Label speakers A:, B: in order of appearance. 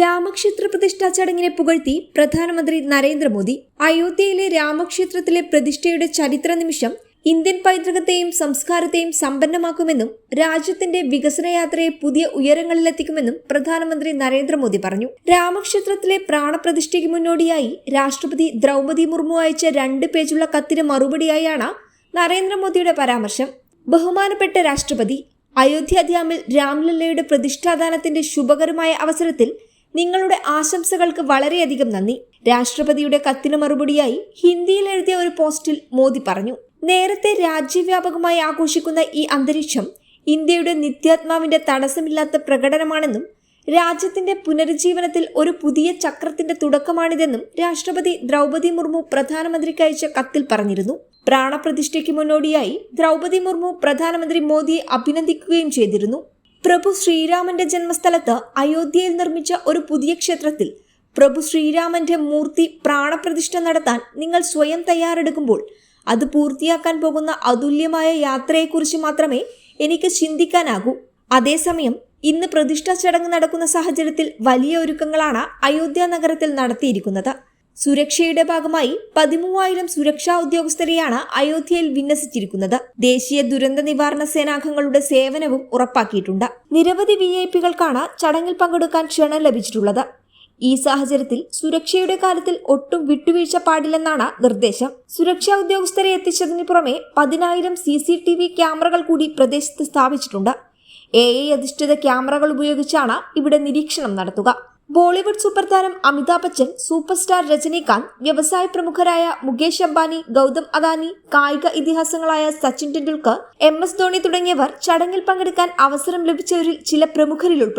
A: രാമക്ഷേത്ര പ്രതിഷ്ഠാ ചടങ്ങിനെ പുകഴ്ത്തി പ്രധാനമന്ത്രി നരേന്ദ്രമോദി അയോധ്യയിലെ രാമക്ഷേത്രത്തിലെ പ്രതിഷ്ഠയുടെ ചരിത്ര നിമിഷം ഇന്ത്യൻ പൈതൃകത്തെയും സംസ്കാരത്തെയും സമ്പന്നമാക്കുമെന്നും രാജ്യത്തിന്റെ വികസനയാത്രയെ പുതിയ ഉയരങ്ങളിലെത്തിക്കുമെന്നും പ്രധാനമന്ത്രി നരേന്ദ്രമോദി പറഞ്ഞു രാമക്ഷേത്രത്തിലെ പ്രാണപ്രതിഷ്ഠയ്ക്ക് മുന്നോടിയായി രാഷ്ട്രപതി ദ്രൗപതി മുർമു അയച്ച രണ്ട് പേജുള്ള കത്തിന് മറുപടിയായാണ് നരേന്ദ്രമോദിയുടെ പരാമർശം ബഹുമാനപ്പെട്ട രാഷ്ട്രപതി അയോധ്യ ധ്യാമിൽ രാംലല്ലയുടെ പ്രതിഷ്ഠാദാനത്തിന്റെ ശുഭകരമായ അവസരത്തിൽ നിങ്ങളുടെ ആശംസകൾക്ക് വളരെയധികം നന്ദി രാഷ്ട്രപതിയുടെ കത്തിന് മറുപടിയായി ഹിന്ദിയിൽ എഴുതിയ ഒരു പോസ്റ്റിൽ മോദി പറഞ്ഞു നേരത്തെ രാജ്യവ്യാപകമായി ആഘോഷിക്കുന്ന ഈ അന്തരീക്ഷം ഇന്ത്യയുടെ നിത്യാത്മാവിന്റെ തടസ്സമില്ലാത്ത പ്രകടനമാണെന്നും രാജ്യത്തിന്റെ പുനരുജ്ജീവനത്തിൽ ഒരു പുതിയ ചക്രത്തിന്റെ തുടക്കമാണിതെന്നും രാഷ്ട്രപതി ദ്രൗപതി മുർമു പ്രധാനമന്ത്രിക്ക് അയച്ച കത്തിൽ പറഞ്ഞിരുന്നു പ്രാണപ്രതിഷ്ഠയ്ക്ക് മുന്നോടിയായി ദ്രൗപതി മുർമു പ്രധാനമന്ത്രി മോദിയെ അഭിനന്ദിക്കുകയും ചെയ്തിരുന്നു പ്രഭു ശ്രീരാമന്റെ ജന്മസ്ഥലത്ത് അയോധ്യയിൽ നിർമ്മിച്ച ഒരു പുതിയ ക്ഷേത്രത്തിൽ പ്രഭു ശ്രീരാമന്റെ മൂർത്തി പ്രാണപ്രതിഷ്ഠ നടത്താൻ നിങ്ങൾ സ്വയം തയ്യാറെടുക്കുമ്പോൾ അത് പൂർത്തിയാക്കാൻ പോകുന്ന അതുല്യമായ യാത്രയെക്കുറിച്ച് മാത്രമേ എനിക്ക് ചിന്തിക്കാനാകൂ അതേസമയം ഇന്ന് പ്രതിഷ്ഠാ ചടങ്ങ് നടക്കുന്ന സാഹചര്യത്തിൽ വലിയ ഒരുക്കങ്ങളാണ് അയോധ്യ നഗരത്തിൽ നടത്തിയിരിക്കുന്നത് സുരക്ഷയുടെ ഭാഗമായി പതിമൂവായിരം സുരക്ഷാ ഉദ്യോഗസ്ഥരെയാണ് അയോധ്യയിൽ വിന്യസിച്ചിരിക്കുന്നത് ദേശീയ ദുരന്ത നിവാരണ സേനാംഗങ്ങളുടെ സേവനവും ഉറപ്പാക്കിയിട്ടുണ്ട് നിരവധി വി ഐ പികൾക്കാണ് ചടങ്ങിൽ പങ്കെടുക്കാൻ ക്ഷണം ലഭിച്ചിട്ടുള്ളത് ഈ സാഹചര്യത്തിൽ സുരക്ഷയുടെ കാര്യത്തിൽ ഒട്ടും വിട്ടുവീഴ്ച പാടില്ലെന്നാണ് നിർദ്ദേശം സുരക്ഷാ ഉദ്യോഗസ്ഥരെ എത്തിച്ചതിന് പുറമെ പതിനായിരം സി സി ടി വി ക്യാമറകൾ കൂടി പ്രദേശത്ത് സ്ഥാപിച്ചിട്ടുണ്ട് എ ഐ അധിഷ്ഠിത ക്യാമറകൾ ഉപയോഗിച്ചാണ് ഇവിടെ നിരീക്ഷണം നടത്തുക ബോളിവുഡ് സൂപ്പർ താരം അമിതാഭ് ബച്ചൻ സൂപ്പർ സ്റ്റാർ രജനീകാന്ത് വ്യവസായ പ്രമുഖരായ മുകേഷ് അംബാനി ഗൗതം അദാനി കായിക ഇതിഹാസങ്ങളായ സച്ചിൻ ടെണ്ടുൽക്കർ എം എസ് ധോണി തുടങ്ങിയവർ ചടങ്ങിൽ പങ്കെടുക്കാൻ അവസരം ലഭിച്ചവരിൽ ചില പ്രമുഖരിൽ